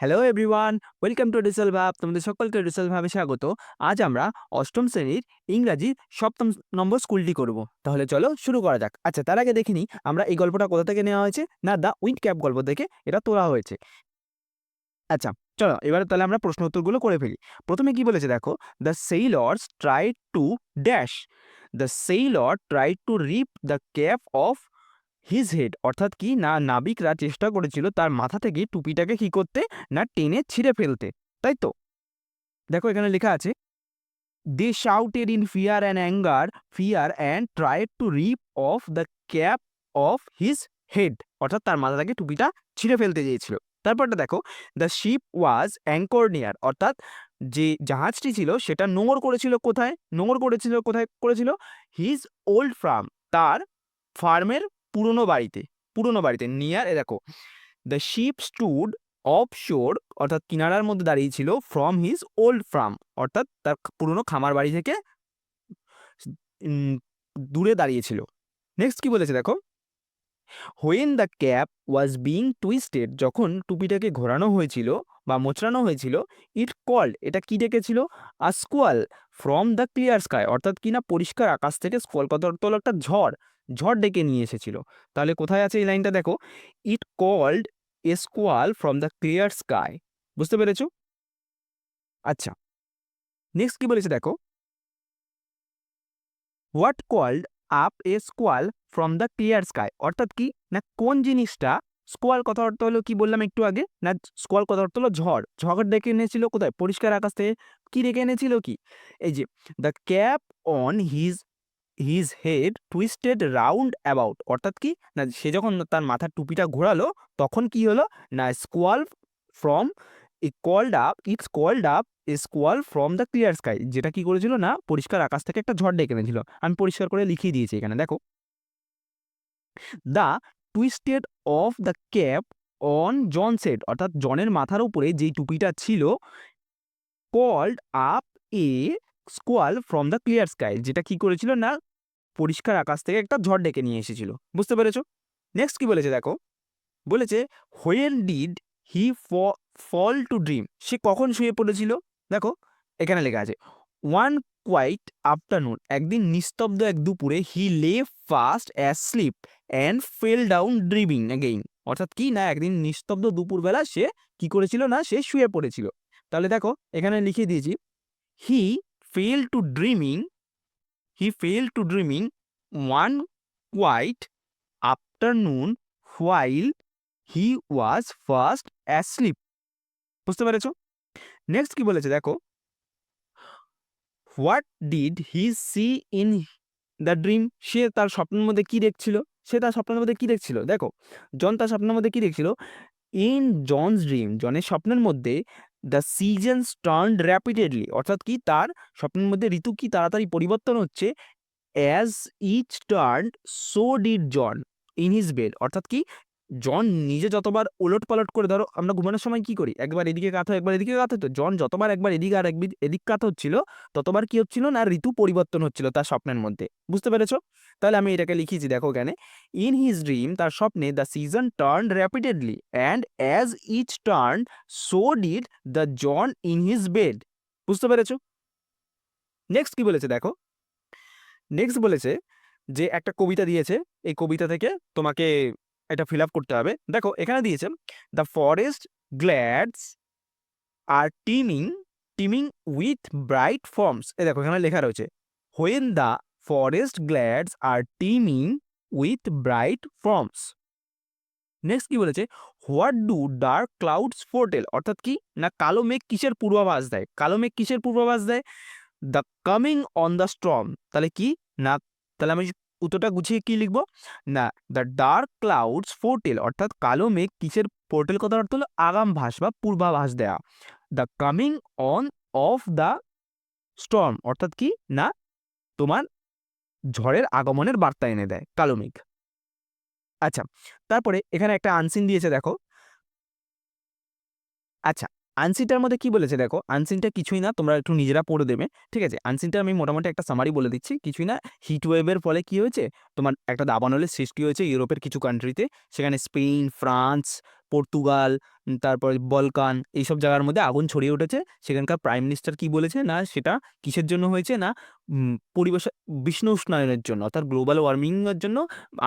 Hello everyone welcome to ডিসেল ভাব তোমাদের সকলকে ডিসেল ভাবে স্বাগত। আজ আমরা অষ্টম শ্রেণির ইংরাজি সপ্তম নম্বর স্কুলটি করব। তাহলে চলো শুরু করা যাক। আচ্ছা তার আগে দেখিনি, আমরা এই গল্পটা কোথা থেকে নেওয়া হয়েছে? না দ্য উইন্ড ক্যাপ গল্প থেকে এটা তোলা হয়েছে। আচ্ছা চলো, এবারে তাহলে আমরা প্রশ্ন উত্তরগুলো করে ফেলি। প্রথমে কি বলেছে দেখো? The sailors try to dash the sailor try to rip the cap off his head অর্থাৎ কি না নাবিকরা চেষ্টা করেছিল তার মাথা থেকে টুপিটাকে কি করতে না টেনে ছিঁড়ে ফেলতে, তাই তো? দেখো এখানে লেখা আছে they shouted in fear and anger fear and tried to rip off the cap off his head অর্থাৎ তার মাথা থেকে টুপিটা ছিঁড়ে ফেলতে চেয়েছিল। তারপরটা দেখো the ship was anchor near অর্থাৎ যে জাহাজটি ছিল সেটা নোঙর করেছিল কোথায়? নোঙর করেছিল, কোথায় করেছিল? হিজ ওল্ড ফার্ম তার ফার্মের পুরনো বাড়িতে পুরনো বাড়িতে নিয়ার এ দেখো দ্য শিপ স্টুড অফ শোর অর্থাৎ কিনারার মধ্যে দাঁড়িয়ে ছিল ফ্রম হিজ ওল্ড ফার্ম অর্থাৎ তার পুরনো খামার বাড়ি থেকে দূরে দাঁড়িয়েছিল নেক্সট কি বলেছে দেখো? When the cap was being twisted যখন টুপিটাকে ঘোরানো হয়েছিল বা মোচড়ানো হয়েছিল ইট কল্ড এটা কি ডেকেছিল? A squall from the clear sky অর্থাৎ কিনা পরিষ্কার আকাশ থেকে স্কোয়াল কত একটা ঝড়। ঝড় ডেকে নিয়ে এসেছিল। তাহলে কোথায় আছে এই লাইনটা দেখো? It called a squall from the clear sky বুঝতে পেরেছ? আচ্ছা। নেক্সট কি বলেছে দেখো? What called up a squall from the clear sky অর্থাৎ কি? না, কোন জিনিসটা? স্কোয়াল কথা অর্থ হলো কি বললাম একটু আগে? না স্কোয়াল কথা অর্থ হলো ঝড়। ঝড় ডেকে এনেছিল কোথায়? পরিষ্কার আকাশ থেকে। কি ডেকে এনেছিল কি? এই যে the cap on his his head twisted round about অর্থাৎ কি? না, সে যখন তার মাথার টুপিটা ঘোরালো, তখন কি হলো? না squall from called up it's called up a squall from the clear sky যেটা কি করেছিল? না, পরিষ্কার আকাশ থেকে একটা ঝড় ডেকে এনেছিল। আমি পরিষ্কার করে লিখিয়ে দিয়েছি এখানে, দেখো। The twisted of the cap on John set অর্থাৎ জনের মাথার উপরে যেই টুপিটা ছিল called up a squall from the clear sky যেটা কি করেছিল না, পরিষ্কার আকাশ থেকে একটা ঝড় ডেকে নিয়ে এসেছিল। বুঝতে পেরেছ? নেক্সট কি বলেছে দেখো? বলেছে when did he fall to dream সে কখন শুয়ে পড়েছিল? দেখো, এখানে লেখা আছে ওয়ান কোয়াইট আফটারনুন একদিন নিস্তব্ধ এক দুপুরে he lay fast as sleep and fell down dreaming again অর্থাৎ কি না, একদিন নিস্তব্ধ দুপুরবেলা সে কি করেছিল না, সে শুয়ে পড়েছিল। তাহলে দেখো, এখানে লিখে দিয়েছি he fell to dreaming he fell to dreaming one quiet afternoon while he was first asleep বুঝতে পেরেছ? নেক্সট কি বলেছে দেখো? What did he see in the dream সে তার স্বপ্নের মধ্যে কি দেখছিল? সে তার স্বপ্নের মধ্যে কি দেখছিল? দেখো, জন তার স্বপ্নের মধ্যে কি দেখছিল? ইন জনস ড্রিম জনের স্বপ্নের মধ্যে দ্য সিজনস টার্ন র্যাপিডেডলি অর্থাৎ কি তার স্বপ্নের মধ্যে ঋতু কি তাড়াতাড়ি পরিবর্তন হচ্ছে? As each turn so did John in his bed অর্থাৎ কি জন নিজে যতবার ওলট পালট করে, ধরো আমরা ঘুমানোর সময় কি করি? একবার এদিকে কাত একবার এদিকে কাত হতো জন যতবার একবার এদিকে আর একদিক এদিক কাত হচ্ছিল, ততবার কি হচ্ছিল না, ঋতু পরিবর্তন হচ্ছিল তার স্বপ্নের মধ্যে। বুঝতে পেরেছ? তাহলে আমি এটাকে লিখেছি, দেখো এখানে। ইন হিজ ড্রিম তার স্বপ্নে the season turn rapidly and as each turn so did the John in his bed বুঝতে পেরেছ? নেক্সট কি বলেছে, দেখো? নেক্সট বলেছে যে একটা কবিতা দিয়েছে, এই কবিতা থেকে তোমাকে এটা ফিল আপ করতে হবে। দেখো, এখানে দিয়েছে the forest glades are teeming teeming with bright forms এ দেখো, এখানে লেখা রয়েছে when the forest glades are teeming with bright forms next কি বলেছে what do dark clouds foretell অর্থাৎ কি? না, কালো মেঘ কিসের পূর্বাভাস দেয়? কালো মেঘ কিসের পূর্বাভাস দেয়? The coming on the storm তাহলে কি? না, তাহলে আমি উত্তরটা গুছিয়ে কি লিখব? না দ্য ডার্ক ক্লাউডস ফোরটেল অর্থাৎ কালো মেঘ কিসের পোর্টেল কথা অর্থ হলো আগাম ভাস বা পূর্বাভাস দেয়া। The coming on of the storm অর্থাৎ কি? না, তোমার ঝড়ের আগমনের বার্তা এনে দেয়, কালো মেঘ। আচ্ছা তারপরে এখানে একটা আনসিন দিয়েছে, দেখো। আচ্ছা আনসিনটার মধ্যে কি বলেছে দেখো, আনসিনটা কিছুই না, তোমরা একটু নিজেরা পড়ে দেবে, ঠিক আছে? আনসিনটা আমি মোটামুটি একটা সামারি বলে দিচ্ছি, কিছুই না হিট ওয়েভের ফলে কি হয়েছে? তোমার একটা দাবানলের সৃষ্টি হয়েছে ইউরোপের কিছু কান্ট্রিতে সেখানে স্পেন, ফ্রান্স, পর্তুগাল তারপর বলকান, এইসব জায়গার মধ্যে আগুন ছড়িয়ে উঠেছে। সেখানকার প্রাইম মিনিস্টার কি বলেছে না, সেটা কিসের জন্য হয়েছে না? পরিবেশ, বিষ্ণু উষ্ণায়নের জন্য, অর্থাৎ গ্লোবাল ওয়ার্মিংয়ের জন্য,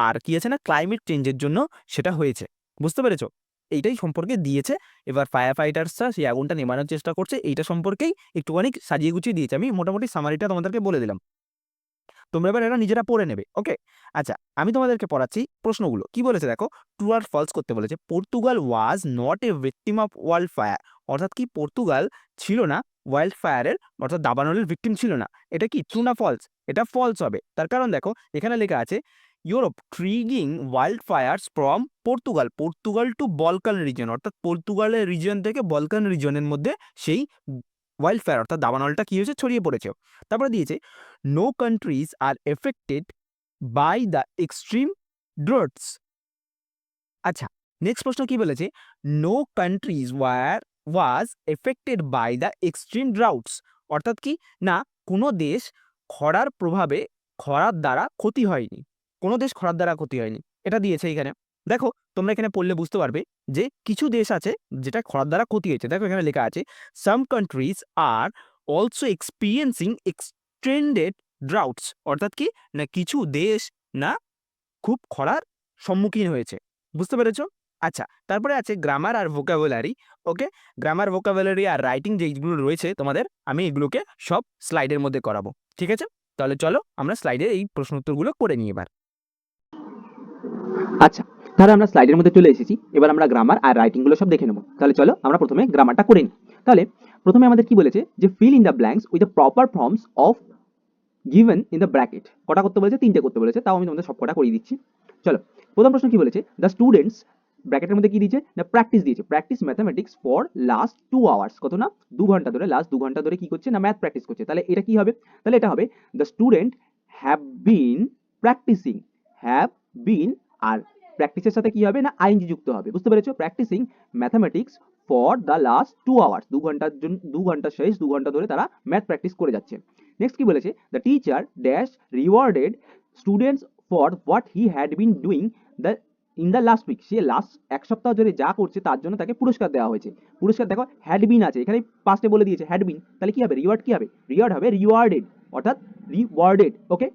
আর কি আছে না ক্লাইমেট চেঞ্জের জন্য সেটা হয়েছে, বুঝতে পেরেছ? এইটাই সম্পর্কে দিয়েছে। এবার ফায়ার ফাইটার্সরা সেই আগুনটা নেমানোর চেষ্টা করছে। এইটা সম্পর্কেই একটুখানি সাজিয়ে গুছিয়ে দিয়েছে। আমি মোটামুটি সামারিটা তোমাদেরকে বলে দিলাম। তোমরা এবার এটা নিজেরা পড়ে নেবে ওকে আচ্ছা আমি তোমাদেরকে পড়াচ্ছি প্রশ্নগুলো। কি বলেছে দেখো? ট্রু আর ফলস করতে বলেছে। Portugal was not a victim of world fire অর্থাৎ কি পর্তুগাল ছিল না ওয়াইল্ড ফায়ারের অর্থাৎ দাবানলের ভিকটিম ছিল না। এটা কি ট্রু না ফলস এটা ফলস হবে। তার কারণ দেখো, এখানে লেখা আছে Europe triggering wild fires from Portugal Portugal to Balkan region অর্থাৎ পর্তুগালের রিজন থেকে বলকান রিজনের মধ্যে সেই ওয়াইল্ড ফায়ার অর্থাৎ দাবানলটা কী হয়েছে? ছড়িয়ে পড়েছে। তারপরে দিয়েছে no countries are affected by the extreme droughts আচ্ছা নেক্সট প্রশ্ন কি বলেছে? No countries were was affected by the extreme droughts অর্থাৎ কি? না, কোনো দেশ খরার প্রভাবে খরার দ্বারা ক্ষতি হয়নি। কোনো দেশ খরার দ্বারা ক্ষতি হয়নি। এটা দিয়েছে এখানে। দেখো, তোমরা এখানে পড়লে বুঝতে পারবে যে কিছু দেশ আছে যেটা খরার দ্বারা ক্ষতি হয়েছে। দেখো এখানে লেখা আছে some countries are also experiencing extended droughts অর্থাৎ কি? না কিছু দেশ না খুব খরার সম্মুখীন হয়েছে। বুঝতে পেরেছ? আচ্ছা তারপরে আছে গ্রামার আর ভোকাবুলারি ওকে গ্রামার ভোকাবুলারি আর রাইটিং যেগুলো রয়েছে তোমাদের, আমি এগুলোকে সব স্লাইডের মধ্যে করাবো। ঠিক আছে? তাহলে চলো, আমরা স্লাইডে এই প্রশ্ন উত্তরগুলো করে নিই এবার। আচ্ছা তাহলে আমরা স্লাইডের মধ্যে চলে এসেছি। এবার আমরা গ্রামার আর রাইটিংগুলো সব দেখে নেব। তাহলে চলো আমরা প্রথমে গ্রামারটা করে নিই। তাহলে প্রথমে আমাদের কি বলেছে? যে fill in the blanks with the proper forms of given in the bracket কটা করতে বলেছে? তিনটে করতে বলেছে। তাও আমি তোমাদের সব কটা করিয়ে দিচ্ছি। চলো, প্রথম প্রশ্ন কি বলেছে? দ্য স্টুডেন্টস ব্র্যাকেটের মধ্যে কি দিয়েছে? না প্র্যাকটিস দিয়েছে। Practice mathematics for last two hours কত না? দু ঘণ্টা ধরে লাস্ট দু ঘণ্টা ধরে কি করছে? না ম্যাথ প্র্যাকটিস করছে। তাহলে এটা কি হবে? তাহলে এটা হবে the student have been practising have been আর প্র্যাকটিসের সাথে কি হবে না আইনজি যুক্ত হবে, বুঝতে পেরেছ? Practising mathematics for the last two hours দু ঘণ্টার জন্য, দু ঘণ্টা শেষ, দু ঘণ্টা ধরে তারা ম্যাথ প্র্যাকটিস করে যাচ্ছে। নেক্সট কি বলেছে? The teacher dash rewarded students for what he had been doing the in the last week say last এক সপ্তাহ ধরে যা করছে তার জন্য তাকে পুরস্কার দেওয়া হয়েছে। পুরস্কার দেখো হ্যাড বিন আছে, এখানে পাঁচটে বলে দিয়েছে হ্যাড বিন তাহলে কি হবে? রিওয়ার্ড কি হবে? রিওয়ার্ড হবে রিওয়ার্ডেড অর্থাৎ রিওয়ার্ডেড ওকে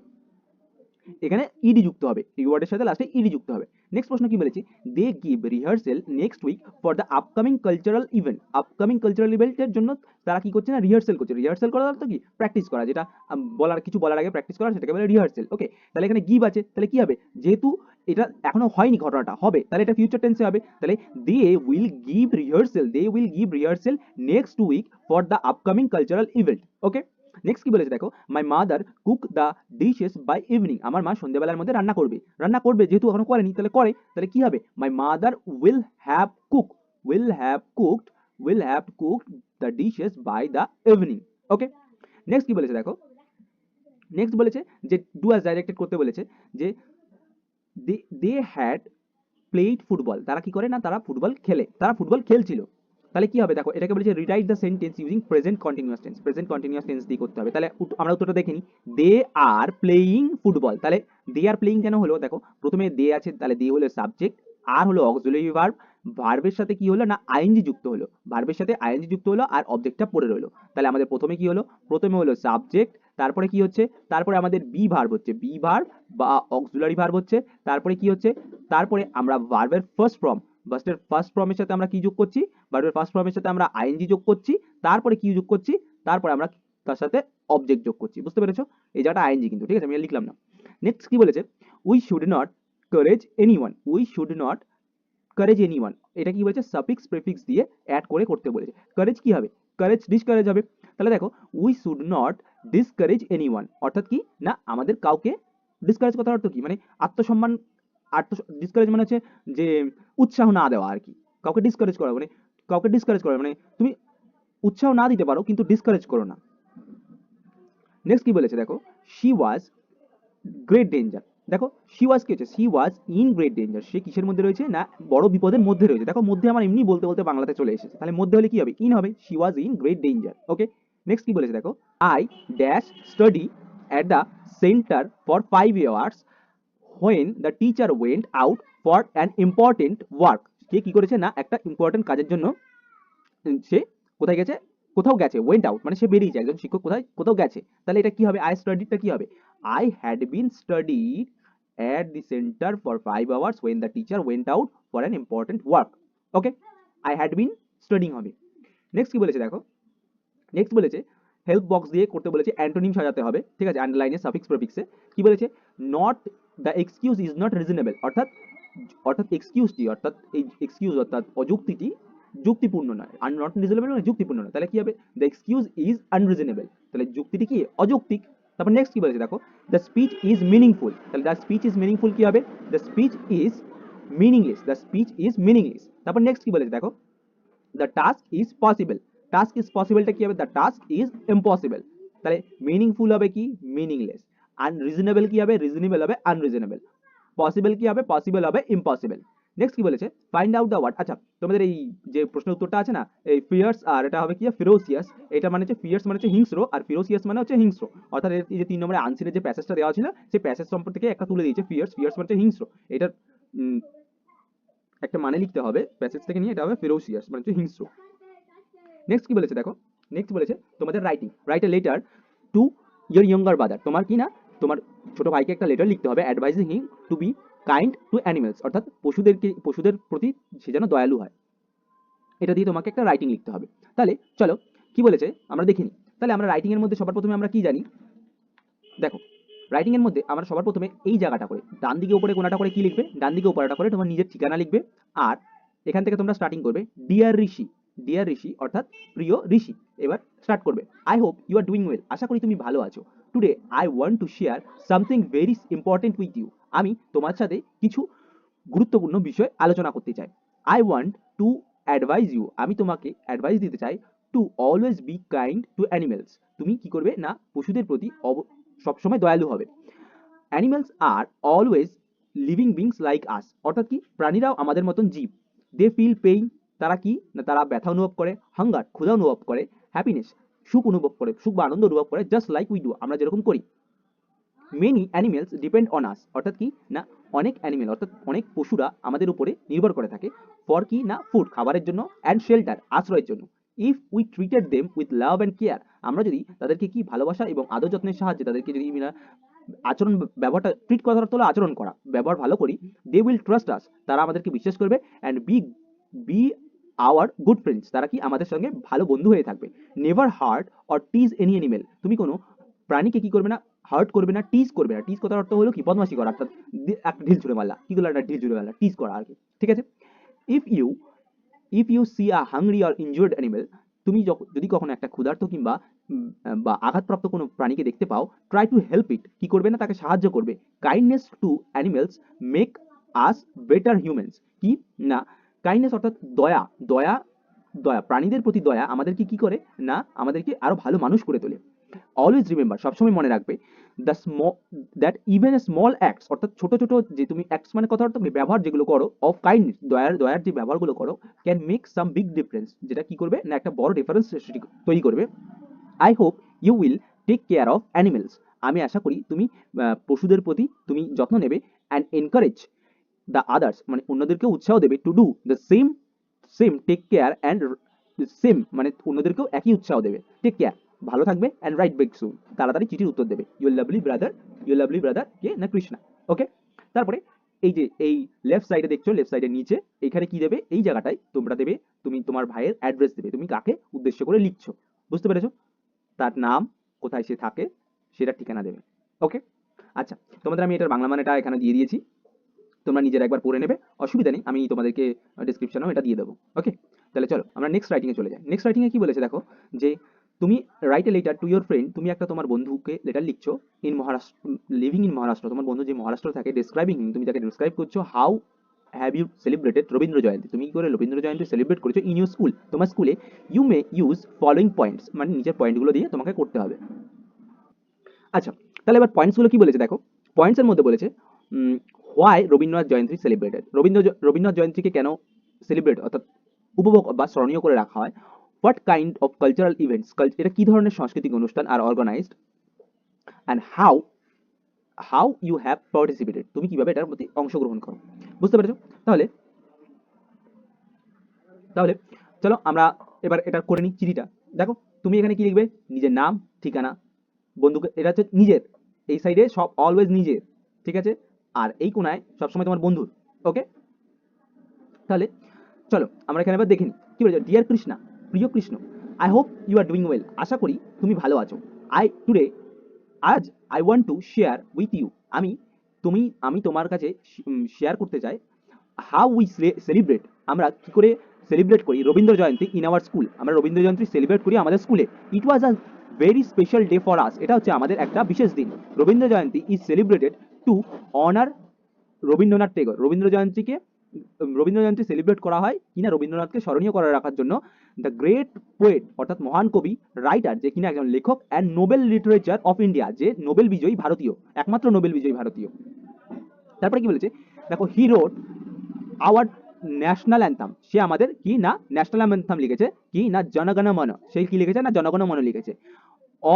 এখানে ইডি যুক্ত হবে রিওয়ার্ডের সাথে লাস্টে ইডি যুক্ত হবে। নেক্সট প্রশ্ন কি বলেছে? They give rehearsal next week for the upcoming cultural event upcoming cultural ইভেন্টের জন্য তারা কি করছে না? রিহার্সেল করছে। রিহার্সেল করার অর্থ কি? প্র্যাকটিস করা, যেটা বলার, কিছু বলার আগে প্র্যাকটিস করা, সেটাকে বলে রিহার্সেল ওকে তাহলে এখানে গিভ আছে, তাহলে কি হবে? যেহেতু এটা এখনও হয়নি ঘটনাটা, হবে। তাহলে এটা ফিউচার টেন্সে হবে। তাহলে they will give rehearsal they will give rehearsal next week for the upcoming cultural event okay next কি বলেছে দেখো? My mother cook the dishes by evening আমার মা সন্ধ্যেবেলার মধ্যে রান্না করবে। রান্না করবে, যেহেতু এখনও করেনি, তাহলে করে, তাহলে কি হবে? My mother will have cook will have cooked will have cooked the dishes by the evening okay next কি বলেছে দেখো? নেক্সট বলেছে যে ডু অ্যাজ ডাইরেক্টেড করতে বলেছে যে দে হ্যাড প্লেড ফুটবল তারা কি করে না? তারা ফুটবল খেলে। তারা ফুটবল খেলছিল। তাহলে কি হবে? দেখো, এটাকে বলেছে rewrite the sentence using present continuous tense present continuous tense দিয়ে করতে হবে। তাহলে আমরা উত্তরটা দেখিনি দে আর প্লেয়িং ফুটবল তাহলে দে আর প্লেয়িং কেন হলো? দেখো, প্রথমে দে আছে, তাহলে দে হলো সাবজেক্ট আর হলো অক্সিলারি ভার্ব ভার্বের সাথে কি হলো? না আইএনজি যুক্ত হলো। ভার্বের সাথে আইএনজি যুক্ত হলো আর অবজেক্টটা পড়ে রইল। তাহলে আমাদের প্রথমে কি হলো? প্রথমে হলো সাবজেক্ট তারপরে কি হচ্ছে? তারপরে আমাদের বি ভার্ব হচ্ছে। বি ভার্ব বা অক্সিলারি ভার্ব হচ্ছে। তারপরে কি হচ্ছে? তারপরে আমরা ভার্বের ফার্স্ট ফর্ম বাস্টের ফার্স্ট ফর্মের সাথে আমরা কি যোগ করছি? ভার্বের ফার্স্ট ফর্মের সাথে আমরা আইএনজি যোগ করছি। তারপরে কি যোগ করছি? তারপরে আমরা তার সাথে অবজেক্ট যোগ করছি। বুঝতে পেরেছ? এই জায়গাটা আইএনজি কিন্তু, ঠিক আছে? আমি লিখলাম না। নেক্সট কি বলেছে? We should not courage any one we should not courage any one এটা কি বলেছে? সাফিক্স প্রেফিক্স দিয়ে অ্যাড করে করতে বলেছে। কারেজ কি হবে? কারেজ ডিসকারেজ হবে। তাহলে দেখো we should not discourage any one অর্থাৎ কি? না, আমাদের কাউকে ডিসকারেজ কথার অর্থ কি? মানে আত্মসম্মান আত্ম ডিসকারেজ মানে হচ্ছে যে উৎসাহ না দেওয়া আর কি। কাউকে ডিসকারেজ করা মানে কাউকে ডিসকারেজ করা মানে তুমি উৎসাহ না দিতে পারো কিন্তু ডিসকারেজ করো না। নেক্সট কি বলেছে দেখো? শি ওয়াজ গ্রেট ডেঞ্জার দেখো শি ওয়াজ কি হচ্ছে she was in great danger সে কিসের মধ্যে রয়েছে না বড় বিপদের মধ্যে রয়েছে। দেখো, মধ্যে আমার এমনি বলতে বলতে বাংলাতে চলে এসেছে। তাহলে মধ্যে হলে কি হবে? ইন হবে। She was in great danger okay next কি বলেছে দেখো? I dash study at the centre for five years when the teacher went out for an important work কে কি করেছে না? একটা ইম্পর্টেন্ট কাজের জন্য সে কোথায় গেছে? কোথাও গেছে ওয়েন্ট আউট মানে সে বেরিয়েছে একজন শিক্ষক কোথায়? কোথাও গেছে। তাহলে এটা কি হবে? আই স্টাডিটা কি হবে? I had been studied at the center for five hours when the teacher went out for an important work. Okay I had been studying হবে। নেক্সট কি বলেছে দেখো? নেক্সট বলেছে হেল্প বক্স দিয়ে করতে বলেছে অ্যান্টোনিম সাজাতে হবে। ঠিক আছে? আন্ডারলাইনে সাফিক্স প্রফিক্সে কি বলেছে? Not the excuse is not reasonable অর্থাৎ অর্থাৎ এক্সকিউজটি অর্থাৎ এই এক্সকিউজ অর্থাৎ অযুক্তিটি যুক্তিপূর্ণ নয়। আর নট রিজনেবল মানে যুক্তিপূর্ণ নয়। তাহলে কি হবে? দ্য এক্সকিউজ ইজ আনরিজনেবল তাহলে যুক্তিটি কি? অযৌক্তিক। তারপর নেক্সট কি বলেছে? দেখো দ্য স্পিচ ইজ মিনিংফুল তাহলে দ্য স্পিচ ইজ মিনিংফুল কি হবে? The speech is meaningless the speech is meaningless তারপর নেক্সট কি বলেছে? দেখো the task is possible task is পসিবলটা কি হবে? দ্য টাস্ক ইজ ইম্পসিবল তাহলে মিনিংফুল হবে কি? মিনিংলেস আনরিজনেবল কি হবে? রিজনেবল হবে আনরিজনেবল পসিবল কি হবে? পসিবল হবে ইম্পসিবল নেক্সট কি বলেছে? ফাইন্ড আউট দ্য ওয়ার্ড আচ্ছা তোমাদের এই যে প্রশ্নের উত্তরটা আছে না, এই ফিয়ার্স আর এটা হবে কি? ফিরোসিয়াস এটা মানে হচ্ছে ফিয়ার্স মানে হচ্ছে হিংস্র আর ফিরোসিয়াস মানে হচ্ছে হিংস্র। অর্থাৎ এই যে তিন নম্বরে আনসিনের যে প্যাসেজটা দেওয়া ছিল, সেই প্যাসেজ সম্পর্কে একটা তুলে দিয়েছে ফিয়ার্স ফিয়ার্স মানে হচ্ছে হিংস্র। এটার একটা মানে লিখতে হবে প্যাসেজ থেকে নিয়ে এটা হবে ফিরোসিয়াস মানে হচ্ছে হিংস্র। নেক্সট কি বলেছে দেখো? নেক্সট বলেছে তোমাদের writing write a letter to your younger brother তোমার কি না? তোমার ছোট ভাইকে একটা লেটার লিখতে হবে advising him to be kind to animals অর্থাৎ পশুদেরকে, পশুদের প্রতি সে যেন দয়ালু হয়। এটা দিয়ে তোমাকে একটা রাইটিং লিখতে হবে। তাহলে চলো, কি বলেছে? আমরা দেখিনি তাহলে আমরা রাইটিং এর মধ্যে সবার প্রথমে আমরা কি জানি? দেখো রাইটিং এর মধ্যে আমরা সবার প্রথমে এই জায়গাটা করে ডান দিকে উপরে কোনাটা করে কি লিখবে? ডান দিকে উপরেটা করে তোমার নিজের ঠিকানা লিখবে। আর এখান থেকে তোমরা স্টার্টিং করবে ডিয়ার ঋষি ডিয়ার ঋষি অর্থাৎ প্রিয় ঋষি এবার স্টার্ট করবে। I hope you are doing well আশা করি তুমি ভালো আছো। Today I want to share something very important with you আমি তোমার সাথে কিছু গুরুত্বপূর্ণ বিষয় আলোচনা করতে চাই। I want to advise you আমি তোমাকে অ্যাডভাইস দিতে চাই to always be kind to animals তুমি কি করবে? না, পশুদের প্রতি সবসময় দয়ালু হবে। Animals are always living beings like us অর্থাৎ কি? প্রাণীরাও আমাদের মতন জীব। দে ফিল পেইন তারা কি? না, তারা ব্যথা অনুভব করে হাঙ্গার ক্ষুধা অনুভব করে হ্যাপিনেস সুখ অনুভব করে, সুখ বা আনন্দ অনুভব করে জাস্ট লাইক উই ডু আমরা যেরকম করি। Many animals depend on us অর্থাৎ কি? না, অনেক অ্যানিমেল অর্থাৎ অনেক পশুরা আমাদের উপরে নির্ভর করে থাকে ফর কি? না ফুড খাবারের জন্য অ্যান্ড শেল্টার আশ্রয়ের জন্য। If we treated them with love and care আমরা যদি তাদেরকে কি? ভালোবাসা এবং আদর যত্নের সাহায্যে তাদেরকে যদি আচরণ, ব্যবহারটা ট্রিট করার হলো আচরণ করা, ব্যবহার ভালো করি দে উইল ট্রাস্ট আস তারা আমাদেরকে বিশ্বাস করবে and be be our good friends তারা কি আমাদের সঙ্গে ভালো বন্ধু হয়ে থাকবে? Never hurt or tease any animal তুমি কোনো প্রাণীকে কি করবে না হার্ট করবে না টিজ করবে না। টিজ কথার অর্থ হলো কি? বদমাশি করা, অর্থাৎ একটা ঢিল ছুড়ে মারলা। কি করল? একটা ঢিল ছুড়ে মারলা। টিজ করা আর কি। ঠিক আছে? If you if you see a hungry or injured animal তুমি যদি কখনো একটা ক্ষুধার্ত কিংবা বা আঘাতপ্রাপ্ত কোনো প্রাণীকে দেখতে পাও ট্রাই টু হেল্প ইট কি করবে না? তাকে সাহায্য করবে। Kindness to animals make us better humans কি? না কাইন্ডনেস অর্থাৎ দয়া দয়া দয়া, প্রাণীদের প্রতি দয়া আমাদেরকে কি করে? না, আমাদেরকে আরও ভালো মানুষ করে তোলে। অলওয়েজ রিমেম্বার সবসময় মনে রাখবে the স্ম that even a small acts অর্থাৎ ছোট ছোট যে তুমি অ্যাক্টস মানে কথা অর্থ ব্যবহার যেগুলো করো অফ কাইন্ডনেস দয়ার দয়ার যে ব্যবহারগুলো করো can make some big difference যেটা কি করবে? না, একটা বড় ডিফারেন্স তৈরি করবে। I hope you will take care of animals আমি আশা করি তুমি পশুদের প্রতি তুমি যত্ন নেবে অ্যান্ড এনকারেজ দ্য আদার্স মানে অন্যদেরকে উৎসাহ দেবে to do the same same take care and same মানে অন্যদেরকেও একই উৎসাহ দেবে টেক কেয়ার ভালো থাকবে অ্যান্ড রাইট ব্যাক সুন তাড়াতাড়ি চিঠির উত্তর দেবে your lovely brother your lovely brother কে না কৃষ্ণা ওকে তারপরে এই যে, এই লেফট সাইডে দেখছ লেফট সাইডের নিচে, এখানে কি দেবে, এই জায়গাটায় তোমরা দেবে, তুমি তোমার ভাইয়ের অ্যাড্রেস দেবে, তুমি কাকে উদ্দেশ্য করে লিখছো, বুঝতে পেরেছ? তার নাম, কোথায় সে থাকে সেটা ঠিকানা দেবে ওকে আচ্ছা তোমাদের আমি এটার বাংলা মানেটা এখানে দিয়ে দিয়েছি তোমরা নিজের একবার পড়ে নেবে, অসুবিধা নেই, আমি তোমাদেরকে ডিসক্রিপশনেও এটা দিয়ে দেবো ওকে তাহলে চলো, আমরা নেক্সট রাইটিংয়ে চলে যাই। নেক্সট রাইটিংয়ে কি বলেছে দেখো, যে তুমি write a letter to your friend তুমি একটা তোমার বন্ধুকে লেটার লিখছো in Maharashtra living in Maharashtra, তোমার বন্ধু যে মহারাষ্ট্র থাকে ডিসক্রাইবিং তুমি তাকে ডিসক্রাইব করছ how have you celebrated Rabindra Jayanti? তুমি কি করে রবীন্দ্র জয়ন্তী সেলিব্রেট করেছ ইন ইউর স্কুল তোমার স্কুলে you may use following points মানে নিজের পয়েন্টগুলো দিয়ে তোমাকে করতে হবে। আচ্ছা তাহলে এবার পয়েন্টসগুলো কি বলেছে দেখো? পয়েন্টসের মধ্যে বলেছে হোয়াই রবীন্দ্রনাথ জয়ন্তী সেলিব্রেটেড রবীন্দ্র রবীন্দ্রনাথ জয়ন্তীকে কেন সেলিব্রেট অর্থাৎ উপভোগ বা স্মরণীয় করে রাখা হয়। What kind of cultural events এটা কি ধরনের সাংস্কৃতিক অনুষ্ঠান আর organised and how how you have participated তুমি কীভাবে এটার প্রতি অংশগ্রহণ করো? বুঝতে পেরেছ? তাহলে তাহলে চলো আমরা এবার এটা করে নিই চিঠিটা। দেখো, তুমি এখানে কি লিখবে? নিজের নাম, ঠিকানা, বন্ধুকে, এটা হচ্ছে নিজের। এই সাইডে সব অলওয়েজ নিজের, ঠিক আছে? আর এই কোনায় সবসময় তোমার বন্ধুর ওকে তাহলে চলো, আমরা এখানে এবার দেখে নিই। কি বলেছে? ডিয়ার কৃষ্ণা প্রিয় Krishna I hope you are doing well আশা করি তুমি ভালো আছো। আই টুডে আজ I want to share with you আমি, তুমি, আমি তোমার কাছে শেয়ার করতে চাই হাউ উই সেলিব্রেট আমরা কি করে সেলিব্রেট করি? Rabindra Jayanti in our school আমরা রবীন্দ্র জয়ন্তী সেলিব্রেট করি আমাদের স্কুলে it was a very special day for us এটা হচ্ছে আমাদের একটা বিশেষ দিন। Rabindra Jayanti is celebrated to honour Rabindranath Tagore. Rabindra জয়ন্তীকে, রবীন্দ্র জয়ন্তী সেলিব্রেট করা হয় কিনা রবীন্দ্রনাথকে স্মরণীয় করে রাখার জন্য দ্য গ্রেট পোয়েট অর্থাৎ মহান কবি রাইটার যে কিনা একজন লেখক and Nobel literature of India যে নোবেল বিজয়ী ভারতীয়, একমাত্র নোবেল বিজয়ী ভারতীয়। তারপরে কি বলেছে? দেখো he wrote our national anthem সে আমাদের কি না ন্যাশনাল অ্যান্থাম লিখেছে, কি না জনগণ মন। সে কি লিখেছে না জনগণ মন লিখেছে?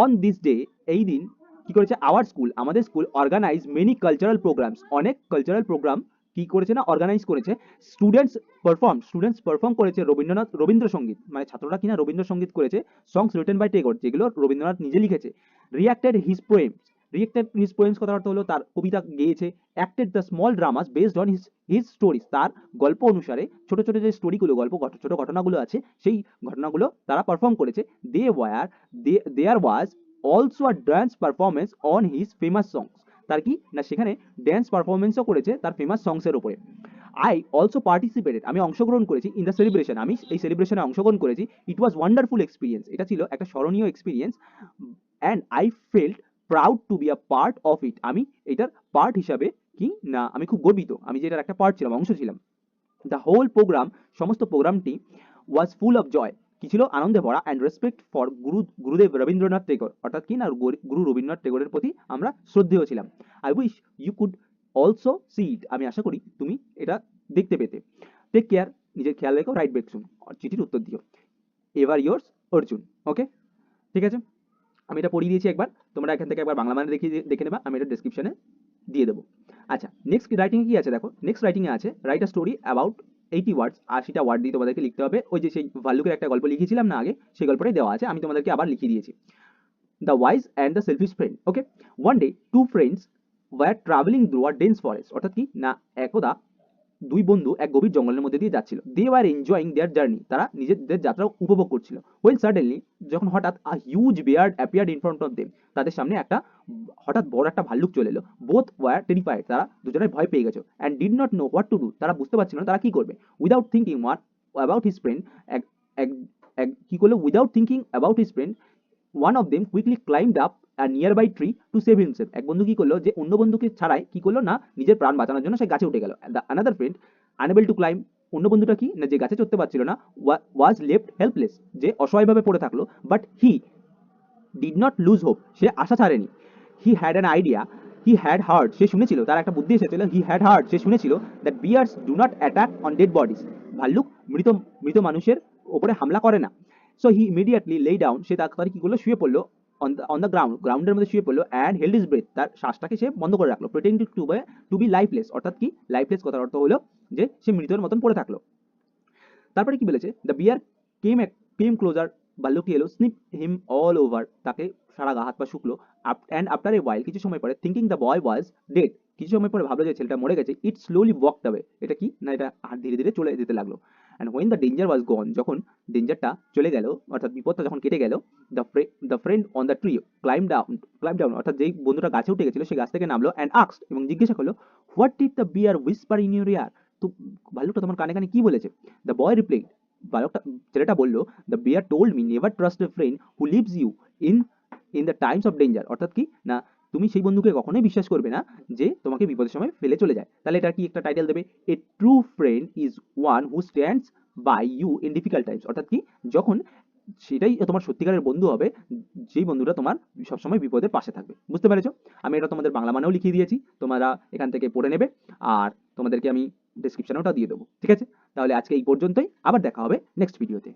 অন দিস ডে এই দিন কি করেছে আওয়ার স্কুল আমাদের school organise many cultural programs অনেক কালচারাল প্রোগ্রাম কি করেছে না অর্গানাইজ করেছে। স্টুডেন্টস পারফর্ম স্টুডেন্টস পারফর্ম করেছে রবীন্দ্রনাথ, রবীন্দ্রসঙ্গীত। মানে ছাত্ররা কিনা রবীন্দ্রসঙ্গীত করেছে সংস রিটেন বাই টেগর যেগুলো রবীন্দ্রনাথ নিজে লিখেছে। Reacted his poems reacted his poems কথার হলো তার কবিতা গেয়েছে acted the small dramas based on his his stories তার গল্প অনুসারে ছোট ছোট যে স্টোরিগুলো গল্প ছোট ঘটনাগুলো আছে, সেই ঘটনাগুলো তারা পারফর্ম করেছে। They were they there was also a dance performance on his famous songs তার কি? না, সেখানে ড্যান্স পারফরমেন্সও করেছে তার ফেমাস সংসের উপরে। আই অলসো পার্টিসিপেটেড আমি অংশগ্রহণ করেছি ইন দ্য সেলিব্রেশন আমি এই সেলিব্রেশনে অংশগ্রহণ করেছি। ইট ওয়াজ ওয়ান্ডারফুল এক্সপিরিয়েন্স এটা ছিল একটা স্মরণীয় experience and I felt proud to be a part of it আমি এটার পার্ট হিসাবে কি? না, আমি খুব গর্বিত। আমি যে এটার একটা পার্ট ছিলাম, অংশ ছিলাম। দ্য হোল প্রোগ্রাম সমস্ত প্রোগ্রামটি ওয়াজ ফুল অফ জয় কি ছিল? আনন্দে ভরা অ্যান্ড রেসপেক্ট ফর গুরু, গুরুদেব রবীন্দ্রনাথ টেগর অর্থাৎ কি না? গুরু রবীন্দ্রনাথ টেগরের প্রতি আমরা শ্রদ্ধেয় ছিলাম। I wish you could also see it আমি আশা করি তুমি এটা দেখতে পেতে। টেক কেয়ার নিজের খেয়াল রেখো। রাইট ব্যাক শুন চিঠির উত্তর দিও। Ever yours Arjun. ওকে ঠিক আছে? আমি এটা পড়িয়ে দিয়েছি একবার। তোমরা এখান থেকে একবার বাংলা মানে দেখে দেখে নেবা, আমি এটা ডিসক্রিপশনে দিয়ে দেবো। আচ্ছা নেক্সট রাইটিং কি আছে দেখো? নেক্সট রাইটিংয়ে আছে write a story about eighty words আশিটা ওয়ার্ড দিয়ে তোমাদেরকে লিখতে হবে। ওই যে সেই ভাল্লুকের একটা গল্প লিখেছিলাম না আগে, সেই গল্পটাই দেওয়া আছে, আমি তোমাদেরকে আবার লিখিয়ে দিয়েছি। The wise and the selfish friend okay one day two friends were travelling through a dense forest অর্থাৎ কি? না, একদা দুই বন্ধু এক গভীর জঙ্গলের মধ্যে দিয়ে যাচ্ছিল। They were enjoying their journey তারা নিজেদের যাত্রা উপভোগ করছিল। ওয়েল সাডেনলি যখন হঠাৎ a huge beard appeared in front of them তাদের সামনে একটা হঠাৎ বড় একটা ভাল্লুক চলে এলো। বোথ ওয়ার টেরিফাইড তারা দুজনে ভয় পেয়ে গেছে। And did not know what to do তারা বুঝতে পারছিল না তারা কি করবে। Without thinking one about his friend এক এক কি করল? Without thinking about his friend one of them quickly climbed up R nearby tree to save himself এক বন্ধু কি করল যে, অন্য বন্ধুকে ছাড়াই কি করল না, নিজের প্রাণ বাঁচানোর জন্য সে গাছে উঠে গেল। Another friend unable to climb অন্য বন্ধুটা কি, না যে গাছে চড়তে পারছিল না ওয়াজ লেফট হেল্পলেস যে অসহায়ভাবে পড়ে থাকল। But he did not lose hope সে আশা ছাড়েনি। He had an idea he had heard সে শুনেছিল, তার একটা বুদ্ধি এসেছিল হি হ্যাড হার্ড সে শুনেছিল that bears do not attack on dead bodies ভাল্লুক মৃত মৃত মানুষের ওপরে হামলা করে না। So he immediately lay down সে তাড়াতাড়ি কি করল? শুয়ে পড়ল অন দ্য গ্রাউন্ড গ্রাউন্ডের মধ্যে শুয়ে পড়ল অ্যান্ড হেল্ড ইজ ব্রেথ তার শ্বাসটাকে সে বন্ধ করে রাখল pretend to be to be lifeless অর্থাৎ কি? লাইফলেস কথার অর্থ হলো যে সে মৃতের মতন পড়ে থাকল। তারপরে কি বলেছে? The bear came came closure ভাল্লুকটি এলো স্নিপ হিম অল ওভার তাকে সারা গা, হাত পা শুকলো। অ্যান্ড আফটার এ ওয়াইল কিছু সময় পরে thinking the boy was dead কিছু সময় পরে ভাবলো যে ছেলেটা মরে গেছে ইট স্লোলি ওয়াক যাবে এটা কি? না, এটা হাত ধীরে ধীরে চলে যেতে লাগল। And when the danger was gone যখন ডেঞ্জারটা চলে গেল, অর্থাৎ বিপদটা যখন কেটে গেল the Fry the friend on the tree climb down climb down অর্থাৎ যেই বন্ধুটা গাছে উঠে গেছিল, সে গাছ থেকে নামলো অ্যান্ড আক্স এবং জিজ্ঞাসা করল what did the bear whisper in your ear তো ভাল্লুকটা তোমার কানে কানে কি বলেছে? দ্য বয় রিপ্লাইড বালকটা, ছেলেটা বলল the bear told me never trust a friend who leaves you in in the times of danger অর্থাৎ কি? না তুমি সেই বন্ধুকে কখনোই বিশ্বাস করবে না যে তোমাকে বিপদের সময় ফেলে চলে যায়। তাহলে এটা কি একটা টাইটেল দেবে? A true friend is one who stands by you in difficult times অর্থাৎ কি, যখন সেটাই তোমার সত্যিকারের বন্ধু হবে, যেই বন্ধুটা তোমার সবসময় বিপদের পাশে থাকবে। বুঝতে পেরেছ? আমি এটা তোমাদের বাংলা মানেও লিখিয়ে দিয়েছি। তোমরা এখান থেকে পড়ে নেবে আর তোমাদেরকে আমি ডিসক্রিপশনে ওটা দিয়ে দেবো। ঠিক আছে? তাহলে আজকে এই পর্যন্তই। আবার দেখা হবে নেক্সট ভিডিওতে